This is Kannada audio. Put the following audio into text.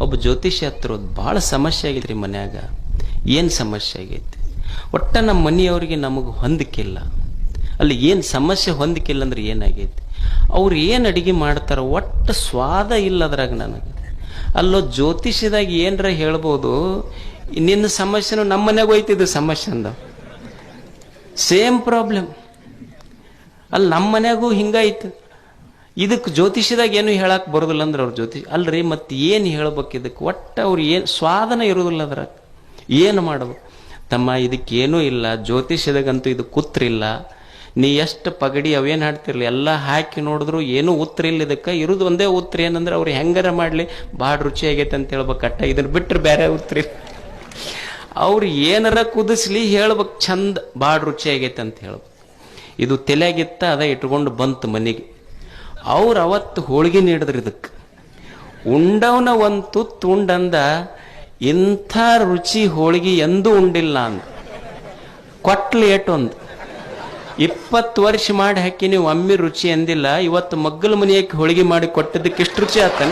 ಒಬ್ಬ ಜ್ಯೋತಿಷ್ಯ ಹತ್ರ ಭಾಳ ಸಮಸ್ಯೆ ಆಗೈತ್ರಿ ಮನ್ಯಾಗ. ಏನು ಸಮಸ್ಯೆ ಆಗೈತಿ? ಒಟ್ಟ ನಮ್ಮ ಮನೆಯವ್ರಿಗೆ ನಮಗೆ ಹೊಂದಿಕಿಲ್ಲ. ಅಲ್ಲಿ ಏನು ಸಮಸ್ಯೆ ಹೊಂದಿಕಿಲ್ಲ ಅಂದ್ರೆ ಏನಾಗೈತಿ? ಅವ್ರು ಏನು ಅಡಿಗೆ ಮಾಡ್ತಾರ ಒಟ್ಟು ಸ್ವಾದ ಇಲ್ಲ ಅದ್ರಾಗ ನನಗೆ. ಅಲ್ಲೋ ಜ್ಯೋತಿಷ್ಯದಾಗ ಏನರ ಹೇಳ್ಬೋದು, ನಿನ್ನ ಸಮಸ್ಯೆನೂ ನಮ್ಮ ಮನೆಗೆ ಹೋಯ್ತಿದ್ದು ಸಮಸ್ಯೆ ಅಂದ. Same problem. ಅಲ್ಲಿ ನಮ್ಮ ಮನೆಗೂ ಹಿಂಗಾಯ್ತು ಇದಕ್ಕೆ ಜ್ಯೋತಿಷ್ಯದಾಗ ಏನು ಹೇಳಕ್ ಬರೋದಿಲ್ಲ ಅಂದ್ರೆ ಅವ್ರ ಜ್ಯೋತಿಷ್ ಅಲ್ರಿ, ಮತ್ತೆ ಏನು ಹೇಳ್ಬೇಕು ಇದಕ್ಕೆ? ಒಟ್ಟು ಅವ್ರು ಏನು ಸ್ವಾದನ ಇರೋದಿಲ್ಲ ಅದ್ರಾಗ. ಏನು ಮಾಡೋದು? ತಮ್ಮ ಇದಕ್ಕೇನೂ ಇಲ್ಲ, ಜ್ಯೋತಿಷ್ಯದಾಗಂತೂ ಇದು ಕೂತ್ರಿಲ್ಲ. ನೀ ಎಷ್ಟು ಪಗಡಿ ಅವೇನು ಹಾಡ್ತಿರ್ಲಿ? ಎಲ್ಲ ಹಾಕಿ ನೋಡಿದ್ರು ಏನೂ ಉತ್ತರ ಇಲ್ಲ ಇದಕ್ಕೆ. ಇರೋದು ಒಂದೇ ಉತ್ತರ ಏನಂದ್ರೆ ಅವ್ರು ಹೆಂಗಾರ ಮಾಡಲಿ? ಭಾಳ ರುಚಿ ಆಗೈತೆ ಅಂತ ಹೇಳ್ಬೇಕು. ಅಟ್ಟ ಇದನ್ನು ಬಿಟ್ಟರೆ ಬೇರೆ ಉತ್ತರ ಅವ್ರು ಏನಾರ ಕುದಿಸ್ಲಿ ಹೇಳ್ಬೇಕು ಚಂದ ಭಾಳ ರುಚಿ ಆಗೈತೆ ಅಂತ ಹೇಳ್ಬೇಕು. ಇದು ತಲೆಯಾಗಿತ್ತ ಅದ ಇಟ್ಕೊಂಡು ಬಂತು ಮನೆಗೆ. ಅವ್ರು ಅವತ್ತು ಹೋಳಿಗೆ ನೀಡಿದ್ರು ಇದಕ್ಕೆ ಉಂಡವನ ಒಂದು ತುತ್ತು ಉಂಡಂದ ಇಂಥ ರುಚಿ ಹೋಳಿಗೆ ಎಂದೂ ಉಂಡಿಲ್ಲ ಅಂದ. ಕೊಟ್ಲು ಒಂದು. ಇಪ್ಪತ್ತು ವರ್ಷ ಮಾಡಿ ಹಾಕಿ ನೀವು ಒಮ್ಮೆ ರುಚಿ ಎಂದಿಲ್ಲ, ಇವತ್ತು ಮಗ್ಗಲ ಮನೆಯಕ್ಕೆ ಹೋಳಿಗೆ ಮಾಡಿ ಕೊಟ್ಟಿದ್ದಕ್ಕೆ ಎಷ್ಟು ರುಚಿ ಆತ